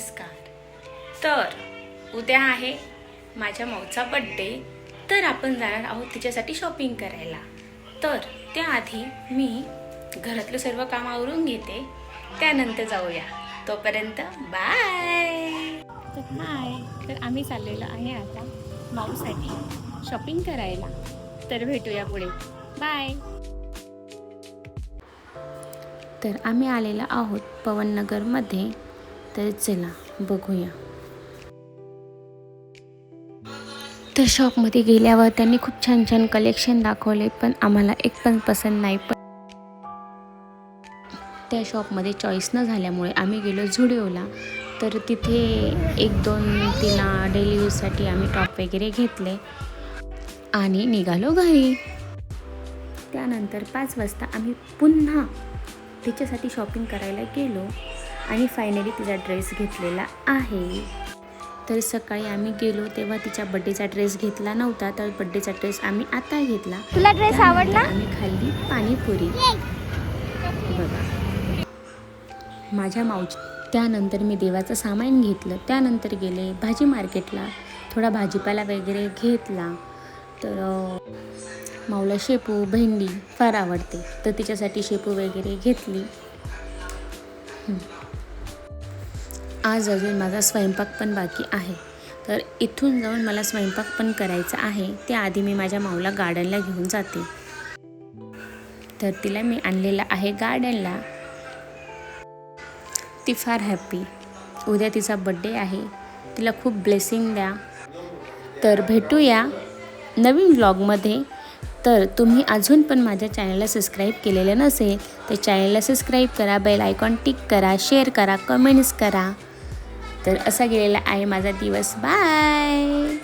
नमस्कार. तर उद्या आहे माझ्या माऊचा बड्डे तर आपण जाणार आहोत तिच्यासाठी शॉपिंग करायला. तर त्याआधी मी घरातलं सर्व काम आवरून घेते. त्यानंतर जाऊया. तोपर्यंत बाय तर हाय तर आम्ही चाललेलो आहे आता माऊसाठी शॉपिंग करायला. तर भेटूया पुढे. बाय तर आम्ही आलेलो आहोत पवननगरमध्ये. तर चला बघूया. तर शॉपमध्ये गेल्यावर त्यांनी खूप छान छान कलेक्शन दाखवले पण आम्हाला एक पण पसंत नाही पण त्या शॉपमध्ये चॉईस न झाल्यामुळे आम्ही गेलो झुडिओला. तर तिथे एक दोन तिला डेली यूजसाठी आम्ही टॉप वगैरे घेतले आणि निघालो घरी. त्यानंतर पाच वाजता आम्ही पुन्हा तिच्यासाठी शॉपिंग करायला गेलो. आणि फायनली तिचा ड्रेस घेतलेला आहे. तर सकाळी आम्ही गेलो तेव्हा तिच्या बड्डेचा ड्रेस घेतला नव्हता तर बड्डेचा ड्रेस आम्ही आता घेतला. तुला ड्रेस आवडला? आम्ही खाल्ली पाणीपुरी. बघा. माझ्या मावची त्यानंतर मी देवाचं सामान घेतलं. त्यानंतर गेले भाजी मार्केटला थोडा भाजीपाला वगैरे घेतला. तर माऊला शेपू भेंडी फार आवडते. तर तिच्यासाठी शेपू वगैरे घेतली. आज अजून माझा स्वयंपाक पण बाकी आहे. तर इथून जाऊन मला स्वयंपाक पण करायचा आहे. त्याआधी मी माझ्या माऊला गार्डनला घेऊन जाते. तर तिला मी आणलेला आहे गार्डनला ती फार हॅपी उद्या तिचा बड्डे आहे. तिला खूप ब्लेसिंग द्या. तर भेटूया नवीन व्लॉगमध्ये तर तुम्ही अजून पण माझ्या चॅनलला सबस्क्राईब केलेलं नसेल तर चॅनलला सबस्क्राईब करा बेल आयकॉन टिक करा शेअर करा कमेंट्स करा. तर असा गेलेला आहे माझा दिवस. बाय